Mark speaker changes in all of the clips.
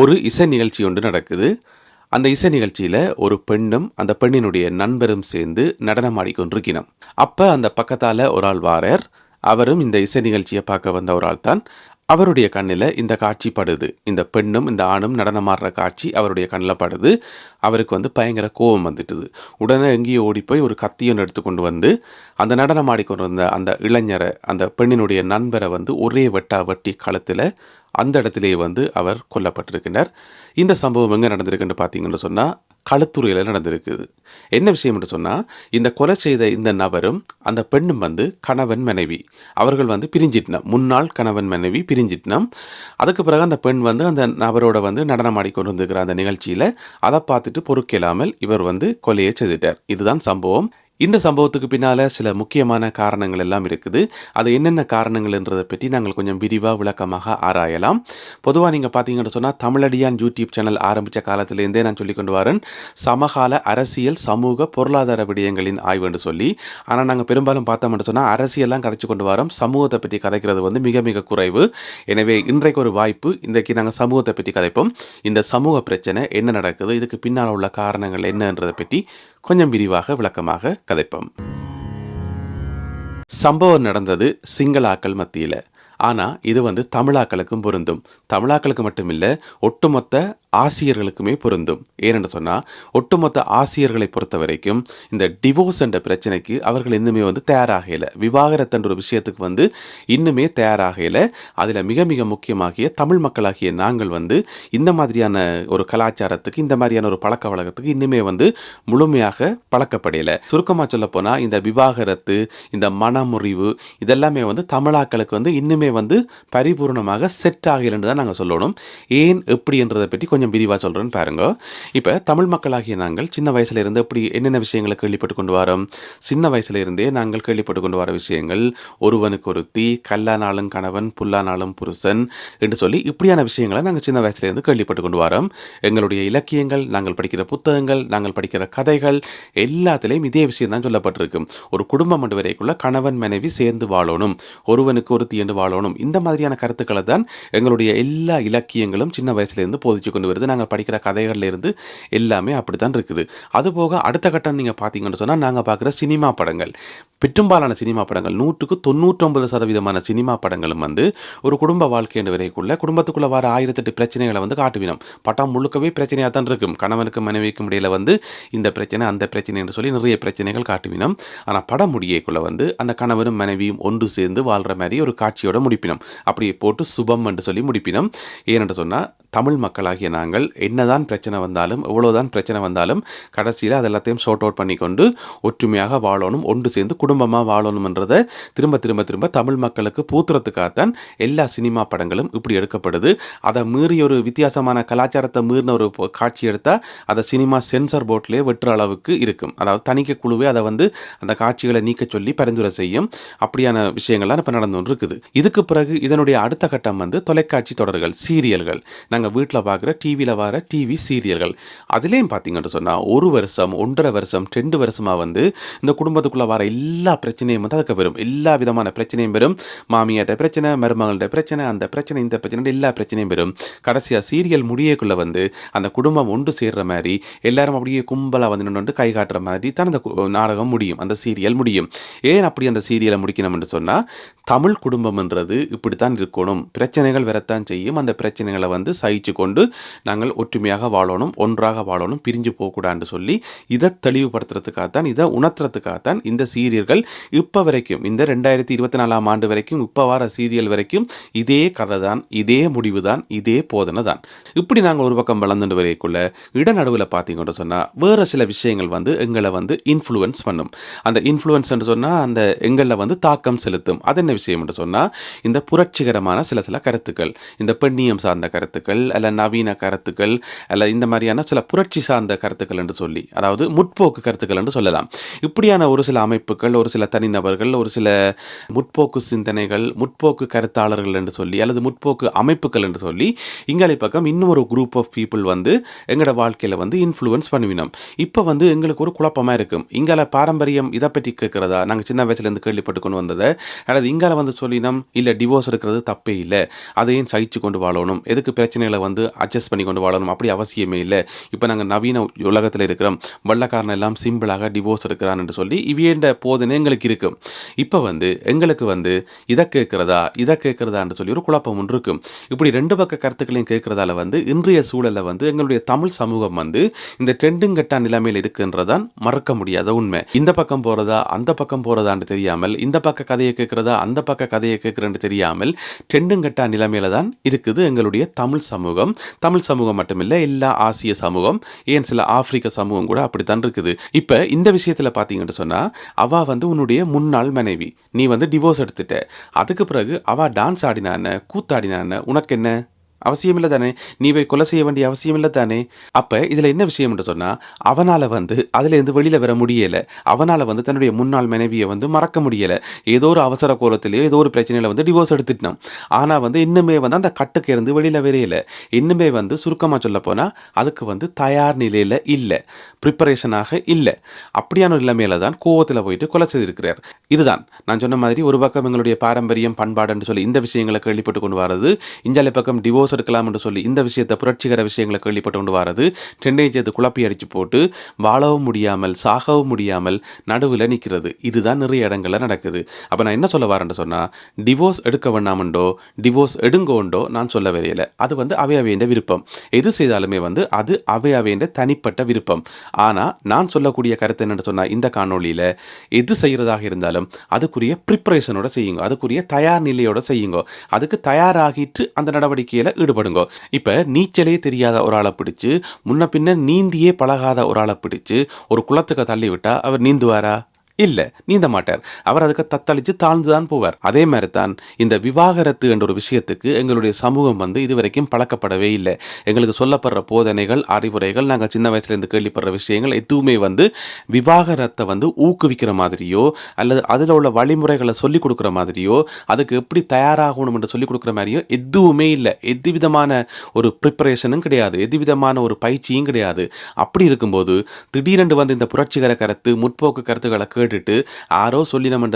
Speaker 1: ஒரு இசை நிகழ்ச்சி ஒன்று நடக்குது. அந்த இசை நிகழ்ச்சியில் ஒரு பெண்ணும் அந்த பெண்ணினுடைய நண்பரும் சேர்ந்து நடனமாடிக்கொண்டிருக்கணும் அப்போ அந்த பக்கத்தால் ஒரு ஆள் வாரர். அவரும் இந்த இசை நிகழ்ச்சியை பார்க்க வந்த ஒரு ஆள் தான் அவருடைய கண்ணில் இந்த காட்சி படுது. இந்த பெண்ணும் இந்த ஆணும் நடனமாடுற காட்சி அவருடைய கண்ணில் படுது. அவருக்கு வந்து பயங்கர கோபம் வந்துட்டுது. உடனே எங்கேயோ ஓடி போய் ஒரு கத்தியொன்று எடுத்து கொண்டு வந்து அந்த நடனம் ஆடிக்கொண்டு வந்த அந்த இளைஞரை அந்த பெண்ணினுடைய நண்பரை வந்து ஒரே வெட்டா வெட்டி களத்தில் அந்த இடத்திலேயே வந்து அவர் கொல்லப்பட்டிருக்கிறார் இந்த சம்பவம் எங்கே நடந்திருக்குன்னு பார்த்தீங்கன்னு சொன்னால் களத்துறையில் நடந்திருக்குது. என்ன விஷயம் என்று சொன்னால் இந்த கொலை செய்த இந்த நபரும் அந்த பெண்ணும் வந்து கணவன் மனைவி. அவர்கள் வந்து பிரிஞ்சிட்டினம் முன்னாள் கணவன் மனைவி பிரிஞ்சிட்டினம் அதுக்கு பிறகு அந்த பெண் வந்து அந்த நபரோட வந்து நடனமாடி கொண்டு வந்திருக்கிற அந்த நிகழ்ச்சியில் அதை பார்த்துட்டு பொறுக்கலாமல் இவர் வந்து கொலையை செய்துட்டார். இதுதான் சம்பவம். இந்த சம்பவத்துக்கு பின்னால் சில முக்கியமான காரணங்கள் எல்லாம் இருக்குது. அது என்னென்ன காரணங்கள்ன்றதை பற்றி நாங்கள் கொஞ்சம் விரிவாக விளக்கமாக ஆராயலாம். பொதுவாக நீங்கள் பார்த்தீங்கன்னு சொன்னால் தமிழடியான் யூடியூப் சேனல் ஆரம்பித்த காலத்திலேருந்தே நான் சொல்லி கொண்டு வரேன். சமகால அரசியல் சமூக பொருளாதார விடயங்களின் ஆய்வுன்னு சொல்லி. ஆனால் நாங்கள் பெரும்பாலும் பார்த்தோம்னு சொன்னால் அரசியல்லாம் கதைச்சு கொண்டு வரோம். சமூகத்தை பற்றி கதைக்கிறது வந்து மிக மிக குறைவு. எனவே இன்றைக்கு ஒரு வாய்ப்பு. இன்றைக்கு நாங்கள் சமூகத்தை பற்றி கதைப்போம். இந்த சமூக பிரச்சனை என்ன நடக்குது? இதுக்கு பின்னால் உள்ள காரணங்கள் என்னன்றதை பற்றி கொஞ்சம் விரிவாக விளக்கமாக கதைப்போம். சம்பவம் நடந்தது சிங்களாக்கள் மத்தியில். ஆனால் இது வந்து தமிழாக்களுக்கும் பொருந்தும். தமிழாக்களுக்கு மட்டும் இல்லை ஒட்டுமொத்த ஆசிரியர்களுக்குமே பொருந்தும். ஏனென்று சொன்னால் ஒட்டுமொத்த ஆசிரியர்களை பொறுத்த வரைக்கும் இந்த டிவோர்ஸ் என்ற பிரச்சனைக்கு அவர்கள் இன்னுமே வந்து தயாராகலை விவாகரத்துன்ற ஒரு விஷயத்துக்கு வந்து இன்னுமே தயாராகலை அதில் மிக மிக முக்கியமாகிய தமிழ் மக்களாகிய நாங்கள் வந்து இந்த மாதிரியான ஒரு கலாச்சாரத்துக்கு இந்த மாதிரியான ஒரு பழக்க வழக்கத்துக்கு இன்னுமே வந்து முழுமையாக பழக்கப்படையலை சுருக்கமாக சொல்ல போனால் இந்த விவாகரத்து இந்த மனமுறிவு இதெல்லாமே வந்து தமிழாக்களுக்கு வந்து இன்னுமே வந்து பரிபூர்ணமாக செட் ஆகலைன்னு தான் நாங்கள் சொல்லணும். ஏன் எப்படின்றதை பற்றி கொஞ்சம் விரிவாக சொல்கிறேன்னு பாருங்க. இப்போ தமிழ் மக்களாகிய நாங்கள் சின்ன வயசுல இருந்து எப்படி என்னென்ன விஷயங்களை கேள்விப்பட்டு கொண்டு வரோம்? சின்ன வயசுல இருந்தே நாங்கள் கேள்விப்பட்டு கொண்டு வர விஷயங்கள் ஒருவனுக்கு ஒருத்தி கல்லானாலும் கணவன் புல்லானாலும் புருஷன் என்று சொல்லி இப்படியான விஷயங்களை நாங்கள் சின்ன வயசுல இருந்து கேள்விப்பட்டு கொண்டு வரோம். எங்களுடைய இலக்கியங்கள் நாங்கள் படிக்கிற புத்தகங்கள் நாங்கள் படிக்கிற கதைகள் எல்லாத்துலேயும் இதே விஷயம் தான் சொல்லப்பட்டிருக்கும் ஒரு குடும்பம் என்று வரைக்குள்ள கணவன் மனைவி சேர்ந்து வாழணும் ஒருவனுக்கு ஒருத்தி என்று வாழணும். இந்த மாதிரியான கருத்துக்களை தான் எங்களுடைய எல்லா இலக்கியங்களும் சின்ன வயசுலேருந்து போதிச்சு கொண்டு வருது. நாங்கள் படிக்கிற கதைகள்லேருந்து எல்லாமே அப்படி தான் இருக்குது. அதுபோக அடுத்த கட்டம் நீங்கள் பார்த்தீங்கன்னு சொன்னால் நாங்கள் பார்க்குற சினிமா படங்கள். பெரும்பாலான சினிமா படங்கள் நூற்றுக்கு தொண்ணூற்றொன்பது சதவீதமான சினிமா படங்களும் வந்து ஒரு குடும்ப வாழ்க்கை என்ற வரைக்குள்ள வர ஆயிரத்தெட்டு பிரச்சனைகளை வந்து காட்டுவினோம். படம் முழுக்கவே பிரச்சனையாக தான் இருக்கும். கணவனுக்கும் மனைவிக்கும் இடையில் வந்து இந்த பிரச்சனை அந்த பிரச்சனை என்று சொல்லி நிறைய பிரச்சனைகள் காட்டுவினோம். ஆனால் படம் முடியக்குள்ள வந்து அந்த கணவனும் மனைவியும் ஒன்று சேர்ந்து வாழ்கிற மாதிரி ஒரு காட்சியோட முடிப்பினோம். அப்படியே போட்டு சுபம் என்று சொல்லி முடிப்பினோம். ஏனென்று சொன்னால் தமிழ் மக்களாகிய நாங்கள் என்னதான் பிரச்சனை வந்தாலும் எவ்வளோதான் பிரச்சனை வந்தாலும் கடைசியில் அது எல்லாத்தையும் ஷார்ட் அவுட் பண்ணிக்கொண்டு ஒற்றுமையாக வாழணும் ஒன்று சேர்ந்து குடும்பமாக வாழணும்ன்றதை திரும்ப திரும்ப திரும்ப தமிழ் மக்களுக்கு பூத்துறதுக்காகத்தான் எல்லா சினிமா படங்களும் இப்படி எடுக்கப்படுது. அதை மீறி ஒரு வித்தியாசமான கலாச்சாரத்தை மீறின ஒரு காட்சி எடுத்தால் அதை சினிமா சென்சார் போர்ட்லேயே வெட்டுற அளவுக்கு இருக்கும். அதாவது தணிக்கை குழுவே அதை வந்து அந்த காட்சிகளை நீக்க சொல்லி பரிந்துரை செய்யும் அப்படியான விஷயங்கள்லாம் இப்போ நடந்து இருக்குது இதுக்கு பிறகு இதனுடைய அடுத்த கட்டம் வந்து தொலைக்காட்சி தொடர்கள் சீரியல்கள். நாங்கள் வீட்டில் பார்க்குற டிவியில் வர டிவி சீரியல்கள். அதுலேயும் பார்த்தீங்கன்னு சொன்னால் ஒரு வருஷம் ஒன்றரை வருஷம் ரெண்டு வருஷமாக வந்து இந்த குடும்பத்துக்குள்ளே வர எல்லா பிரச்சனையும் வந்து அதுக்கு வரும் எல்லா விதமான பிரச்சனையும் வரும் மாமியார்ட்ட பிரச்சனை மருமகள்கிட்ட பிரச்சனை அந்த பிரச்சனை இந்த பிரச்சனை எல்லா பிரச்சனையும் வரும் கடைசியாக சீரியல் முடியக்குள்ளே வந்து அந்த குடும்பம் ஒன்று சேர்கிற மாதிரி எல்லாரும் அப்படியே கும்பலாக வந்து நின்று கை காட்டுற மாதிரி தான் அந்த நாடகம் முடியும். அந்த சீரியல் முடியும். ஏன் அப்படி அந்த சீரியலை முடிக்கணும்னு சொன்னால் தமிழ் குடும்பம்ன்றது இப்படித்தான் இருக்கணும். பிரச்சனைகள் வரத்தான் செய்யும். அந்த பிரச்சனைகளை வந்து சகிச்சு கொண்டு நாங்கள் ஒற்றுமையாக வாழணும் ஒன்றாக வாழணும் பிரிஞ்சு போகக்கூடாதுன்னு சொல்லி இதை தெளிவுபடுத்துறதுக்காகத்தான் இதை உணர்த்துறதுக்காகத்தான் இந்த சீரியல்கள் இப்போ வரைக்கும் இந்த ரெண்டாயிரத்தி இருபத்தி நாலாம் ஆண்டு வரைக்கும் இப்போ வர சீரியல் வரைக்கும் இதே கதை தான் இதே முடிவு தான் இதே போதனை தான். இப்படி நாங்கள் ஒரு பக்கம் வளர்ந்துட்டு வரைக்குள்ள இடநடுவில் பார்த்தீங்கன்னு சொன்னால் வேறு சில விஷயங்கள் வந்து எங்களை வந்து இன்ஃப்ளூயன்ஸ் பண்ணும். அந்த இன்ஃப்ளூயன்ஸ் சொன்னால் அந்த எங்களில் வந்து தாக்கம் செலுத்தும். அது என்ன விஷயம் சொன்னால் இந்த புரட்சிகரமான சில சில கருத்துக்கள் இந்த பெண்ணியம் சார்ந்த கருத்துக்கள் அல்ல நவீன கருத்துக்கள் அல்ல இந்த மாதிரியான சில புரட்சி சார்ந்த கருத்துக்கள் என்று சொல்லி அதாவது முற்போக்கு கருத்துக்கள் என்று சொல்லலாம். இப்படியான ஒரு சில அமைப்புகள் ஒரு சில தனிநபர்கள் ஒரு சில முற்போக்கு சிந்தனைகள் முற்போக்கு கருத்தாளர்கள் என்று சொல்லி அல்லது முற்போக்கு அமைப்புகள் என்று சொல்லி இங்காலை பக்கம் இன்னும் ஒரு குரூப் ஆஃப் பீப்புள் வந்து எங்களோட வாழ்க்கையில் வந்து இன்ஃப்ளூயன்ஸ் பண்ணுவினோம் இப்போ வந்து எங்களுக்கு ஒரு குழப்பமாக இருக்கும். இங்கால பாரம்பரியம் இதை பற்றி கேட்குறதா? நாங்கள் சின்ன வயசுலேருந்து கேள்விப்பட்டு கொண்டு வந்ததை அல்லது இங்கால வந்து சொல்லினோம் இல்லை டிவோர்ஸ் இருக்கிறது தப்பே இல்லை. அதையும் சகிச்சு கொண்டு வாழணும். எதுக்கு பிரச்சனை பிரச்சனைகளை வந்து அட்ஜஸ்ட் பண்ணி கொண்டு வாழணும். அப்படி அவசியமே இல்லை. இப்போ நாங்கள் நவீன உலகத்தில் இருக்கிறோம். வள்ளக்காரன் எல்லாம் சிம்பிளாக டிவோர்ஸ் எடுக்கிறான் என்று சொல்லி இவையண்ட போதனை எங்களுக்கு இருக்கும் இப்போ வந்து எங்களுக்கு வந்து இதை கேட்குறதா இதை கேட்குறதான்னு சொல்லி ஒரு குழப்பம் ஒன்று இருக்கும் இப்படி ரெண்டு பக்க கருத்துக்களையும் கேட்குறதால வந்து இன்றைய சூழலில் வந்து எங்களுடைய தமிழ் சமூகம் வந்து இந்த ட்ரெண்டுங்கட்டா நிலைமையில் இருக்குன்றதான் மறக்க முடியாத உண்மை. இந்த பக்கம் போகிறதா அந்த பக்கம் போகிறதான்னு தெரியாமல் இந்த பக்க கதையை கேட்குறதா அந்த பக்க கதையை கேட்குறேன்னு தெரியாமல் ட்ரெண்டுங்கட்டா நிலைமையில தான் இருக்குது எங்களுடைய தமிழ் சமூகம். சமூகம் தமிழ் சமூகம் மட்டுமில்லை எல்லா ஆசிய சமூகம் ஏன் சில ஆப்பிரிக்க சமூகம் கூட அப்படித்தான் இருக்குது. இப்போ இந்த விஷயத்தில் பார்த்தீங்கன்னு சொன்னால் அவ வந்து உன்னுடைய முன்னாள் மனைவி. நீ வந்து டிவோர்ஸ் எடுத்துட்ட. அதுக்கு பிறகு அவ டான்ஸ் ஆடினான கூத்தாடினான உனக்கு என்ன அவசியமில்லை தானே? நீ போய் கொலை செய்ய வேண்டிய அவசியமில்லை தானே? அப்போ இதில் என்ன விஷயம்னு சொன்னால் அவனால் வந்து அதுலேருந்து வெளியில் வர முடியலை. அவனால் வந்து தன்னுடைய முன்னாள் மனைவியை வந்து மறக்க முடியலை. ஏதோ ஒரு அவசர கோலத்திலேயோ ஏதோ ஒரு பிரச்சனையில் வந்து டிவோர்ஸ் எடுத்துட்டான் ஆனால் வந்து இன்னுமே வந்து அந்த கட்டுக்கு இருந்து வெளியில் வரையில இன்னுமே வந்து சுருக்கமாக சொல்ல போனால் அதுக்கு வந்து தயார் நிலையில் இல்லை. ப்ரிப்பரேஷனாக இல்லை. அப்படியான ஒரு நிலைமையில தான் கோவத்தில் போயிட்டு கொலை செய்திருக்கிறார். இதுதான். நான் சொன்ன மாதிரி ஒரு பக்கம் எங்களுடைய பாரம்பரியம் பண்பாடுன்னு சொல்லி இந்த விஷயங்களை கேள்விப்பட்டு கொண்டு வர்றது. இஞ்சாலை பக்கம் டிவோர்ஸ் எடுக்கலாம் என்று சொல்லி இந்த விஷயத்தை புரட்சிகர விஷயங்களை கேள்விப்பட்டு கொண்டு வரது. டெண்டேஜ் அது குழப்பி அடிச்சு போட்டு வாழவும் முடியாமல் சாகவும் முடியாமல் நடுவில் நிற்கிறது இதுதான் நிறைய இடங்களில் நடக்குது. அப்போ நான் என்ன சொல்ல வரேன்னு சொன்னால் டிவோர்ஸ் எடுக்க வேண்டாமண்டோ டிவோர்ஸ் எடுங்கோண்டோ நான் சொல்ல வரையில. அது வந்து அவை அவையின் விருப்பம். எது செய்தாலுமே வந்து அது அவை அவையின் தனிப்பட்ட விருப்பம். ஆனால் நான் சொல்லக்கூடிய கருத்து என்னென்னு சொன்னால் இந்த காணொளியில் எது செய்கிறதாக இருந்தாலும் அதுக்குரிய ப்ரிப்பரேஷனோட செய்யுங்க. அதுக்குரிய தயார் நிலையோட செய்யுங்க. அதுக்கு தயாராகிட்டு அந்த நடவடிக்கையில் ஈடுபடுங்க. இப்போ நீச்சலே தெரியாத ஒரு ஆளை பிடிச்சு முன்ன பின்ன நீந்தியே பழகாத ஒரு ஆளை பிடிச்சு ஒரு குளத்துக்கு தள்ளி விட்டா அவர் நீந்துவாரா? இல்லை நீந்த மாட்டார் அவர் அதுக்கு தத்தளித்து தாழ்ந்து தான் போவார். அதே மாதிரி தான் இந்த விவாகரத்து என்ற ஒரு விஷயத்துக்கு எங்களுடைய சமூகம் வந்து இதுவரைக்கும் பழக்கப்படவே இல்லை. எங்களுக்கு சொல்லப்படுற போதனைகள் அறிவுரைகள் நாங்கள் சின்ன வயசுலேருந்து கேள்விப்படுற விஷயங்கள் எதுவுமே வந்து விவாகரத்தை வந்து ஊக்குவிக்கிற மாதிரியோ அல்லது அதில் உள்ள வழிமுறைகளை சொல்லிக் கொடுக்குற மாதிரியோ அதுக்கு எப்படி தயாராகணும் என்று சொல்லிக் கொடுக்குற மாதிரியோ எதுவுமே இல்லை. எது விதமான ஒரு ப்ரிப்பரேஷனும் கிடையாது. எது விதமான ஒரு பயிற்சியும் கிடையாது. அப்படி இருக்கும்போது திடீரென்று வந்து இந்த புரட்சிகர கருத்து முற்போக்கு கருத்துக்களை கேட்டுட்டு யாரோ சொல்லி நம்ம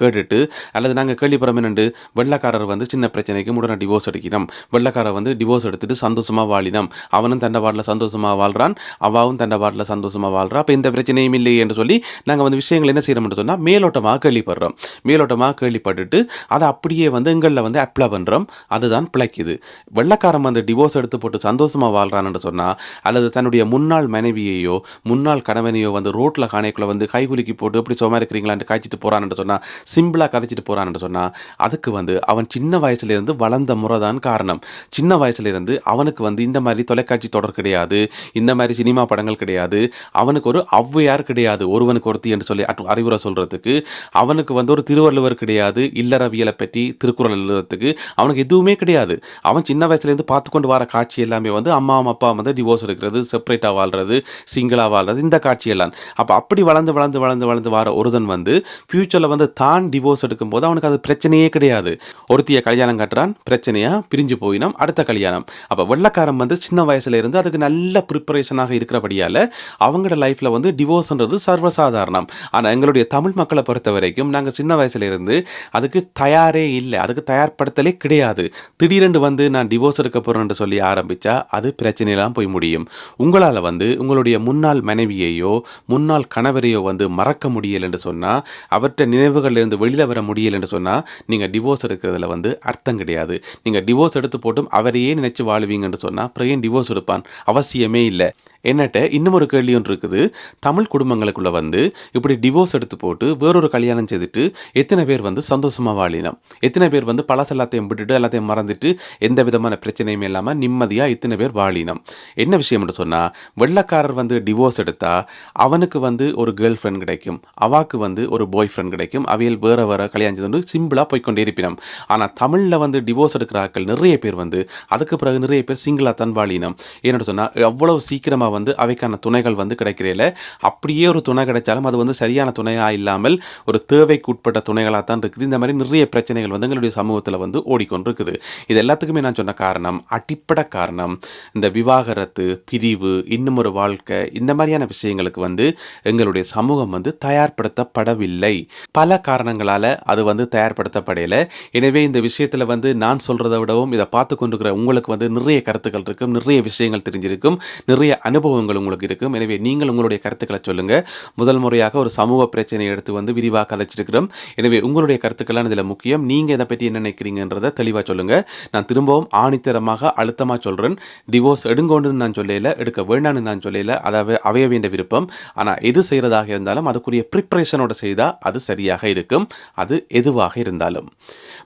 Speaker 1: கேட்டுட்டு அல்லது நாங்கள் கேள்விப்படுறோம் என்னண்டு வெள்ளக்காரர் வந்து சின்ன பிரச்சனைக்கு உடனே டிவோர்ஸ் எடுக்கணும் வெள்ளக்காரர் வந்து டிவோர்ஸ் எடுத்துட்டு சந்தோஷமாக வாழினம். அவனும் தண்டை வாட்டில் சந்தோஷமாக வாழ்கிறான் அவாவும் தண்டை வாட்டில் சந்தோஷமாக வாழ்கிறான் அப்போ எந்த பிரச்சனையும் இல்லை என்று சொல்லி நாங்கள் வந்து விஷயங்கள் என்ன செய்யறோம்னு சொன்னால் மேலோட்டமாக கேள்விப்படுறோம். மேலோட்டமாக கேள்விப்பட்டுட்டு அதை அப்படியே வந்து எங்களில் வந்து அப்ளை பண்ணுறோம் அதுதான் பிழைக்குது. வெள்ளக்காரன் வந்து டிவோர்ஸ் எடுத்து போட்டு சந்தோஷமாக வாழ்கிறான்னு சொன்னால் அல்லது தன்னுடைய முன்னாள் மனைவியையோ முன்னாள் கணவனையோ வந்து ரோட்டில் காணைக்குள்ளே வந்து கைகுலுக்கி போட்டு எப்படி சும்மா இருக்கிறீங்களான்னு காய்ச்சிட்டு போகிறான்னு சொன்னால் சிம்பிளாக கதைச்சிட்டு போகிறான்னு சொன்னால் அதுக்கு வந்து அவன் சின்ன வயசுலேருந்து வளர்ந்த முறை தான் காரணம். சின்ன வயசுலேருந்து அவனுக்கு வந்து இந்த மாதிரி தொலைக்காட்சி தொடர் கிடையாது இந்த மாதிரி சினிமா படங்கள் கிடையாது அவனுக்கு ஒரு ஔவையார் கிடையாது ஒருவனுக்கு ஒருத்தி என்று சொல்லி அறிவுரை சொல்கிறதுக்கு அவனுக்கு வந்து ஒரு திருவள்ளுவர் கிடையாது இல்லறவியலை பற்றி திருக்குறள் எழுதுறதுக்கு அவனுக்கு எதுவுமே கிடையாது. அவன் சின்ன வயசுலேருந்து பார்த்து கொண்டு வர காட்சி எல்லாமே வந்து அம்மா அப்பா வந்து டிவோர்ஸ் எடுக்கிறது செப்பரேட்டாக வாழ்கிறது சிங்கிளாக வாழ்றது இந்த காட்சியெல்லாம் அப்போ அப்படி வளர்ந்து வளர்ந்து வளர்ந்து வளர்ந்து வர ஒருதன் வந்து ஃப்யூச்சரில் வந்து தான் டிவோர்ஸ் எடுக்கும்போது அவனுக்கு அது பிரச்சனையே கிடையாது. ஒருத்தியை கல்யாணம் கட்டுறான் பிரச்சனையாக பிரிஞ்சு போயினோம் அடுத்த கல்யாணம். அப்போ வெள்ளக்காரன் வந்து சின்ன வயசுல இருந்து அதுக்கு நல்ல ப்ரிப்பரேஷனாக இருக்கிறபடியால் அவங்களோட லைஃப்பில் வந்து டிவோர்ஸ்ன்றது சர்வசாதாரணம். ஆனால் எங்களுடைய தமிழ் மக்களை பொறுத்த வரைக்கும் நாங்கள் சின்ன வயசுல இருந்து அதுக்கு தயாரே இல்லை. அதுக்கு தயார்படுத்தலே கிடையாது. திடீரென்று வந்து நான் டிவோர்ஸ் எடுக்க போகிறேன்னு சொல்லி ஆரம்பித்தா அது பிரச்சனையெல்லாம் போய் முடியும். உங்களால் வந்து உங்களுடைய முன்னாள் மனைவியையோ முன்னாள் கணவரையோ வந்து மறக்க முடியும் முடியல என்று சொன்னால் அவற்றை நினைவுகள்லேருந்து வெளியில் வர முடியல என்று சொன்னால் நீங்கள் டிவோர்ஸ் எடுக்கிறதுல வந்து அர்த்தம் கிடையாது. நீங்கள் டிவோர்ஸ் எடுத்து போட்டும் அவரையே நினைச்சு வாழுவீங்கன்னு சொன்னால் அப்புறம் ஏன் டிவோர்ஸ் எடுப்பான். அவசியமே இல்லை. என்னட்ட இன்னும் ஒரு கேள்வி ஒன்று இருக்குது. தமிழ் குடும்பங்களுக்குள்ளே வந்து இப்படி டிவோர்ஸ் எடுத்து போட்டு வேறொரு கல்யாணம் செய்துட்டு எத்தனை பேர் வந்து சந்தோஷமாக வாழினோம் எத்தனை பேர் வந்து பழச எல்லாத்தையும் விட்டுட்டு எல்லாத்தையும் மறந்துட்டு எந்த விதமான பிரச்சனையும் இல்லாமல் நிம்மதியாக இத்தனை பேர் வாழினோம் என்ன விஷயம்னு சொன்னால் வெள்ளக்காரர் வந்து டிவோர்ஸ் எடுத்தால் அவனுக்கு வந்து ஒரு கேர்ள் ஃப்ரெண்ட் கிடைக்கும். அவாக்கு வந்து ஒரு பாய் ஃப்ரெண்ட் கிடைக்கும். அவையில் வேற வேற கல்யாணம் வந்து சிம்பிளாக போய்க்கொண்டே இருப்பினோம். ஆனால் தமிழில் வந்து டிவோர்ஸ் எடுக்கிறாக்கள் நிறைய பேர் வந்து அதுக்கு பிறகு நிறைய பேர் சிங்கிளாக தான் வாழினம் ஏன்னு சொன்னால் அவ்வளவு சீக்கிரமாக வந்து அவைக்கான துணைகள் வந்து கிடைக்கிறேல அப்படியே ஒரு துணை கிடைச்சாலும் அது வந்து சரியான துணையாக இல்லாமல் ஒரு தேவைக்கு உட்பட்ட துணைகளாக தான் இருக்குது. இந்த மாதிரி நிறைய பிரச்சனைகள் வந்து எங்களுடைய சமூகத்தில் வந்து ஓடிக்கொண்டு இருக்குது இது எல்லாத்துக்குமே நான் சொன்ன காரணம் அடிப்படை காரணம் இந்த விவாகரத்து பிரிவு இன்னும் ஒரு வாழ்க்கை இந்த மாதிரியான விஷயங்களுக்கு வந்து எங்களுடைய சமூகம் வந்து தயார் தயார்படுத்தப்படவில்லை. பல காரணங்களால் அது வந்து தயார்படுத்தப்படையில எனவே இந்த விஷயத்தில் வந்து நான் சொல்கிறத விடவும் இதை பார்த்து கொண்டிருக்கிற உங்களுக்கு வந்து நிறைய கருத்துக்கள் இருக்கும் நிறைய விஷயங்கள் தெரிஞ்சிருக்கும் நிறைய அனுபவங்கள் உங்களுக்கு இருக்கும். எனவே நீங்கள் உங்களுடைய கருத்துக்களை சொல்லுங்கள் முதல் முறையாக ஒரு சமூக பிரச்சனையை எடுத்து வந்து விரிவாக அழைச்சிருக்கிறோம். எனவே உங்களுடைய கருத்துக்கள்லாம் இதில் முக்கியம் நீங்கள் இதை பற்றி என்ன நினைக்கிறீங்கன்றதை தெளிவாக சொல்லுங்கள் நான் திரும்பவும் ஆணித்தரமாக அழுத்தமாக சொல்கிறேன் டிவோர்ஸ் எடுங்கோன்னு நான் சொல்லல எடுக்க வேண்டாம்னு நான் சொல்லல. அதாவது அவைய வேண்டிய விருப்பம். ஆனால் எது செய்கிறதாக இருந்தாலும் அதுக்குரிய ப்ரிப்பரேஷனோட செய்தால் அது சரியாக இருக்கும். அது எதுவாக இருந்தாலும்.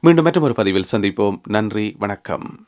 Speaker 1: மீண்டும் மற்றும் ஒரு பதிவில் சந்திப்போம். நன்றி. வணக்கம்.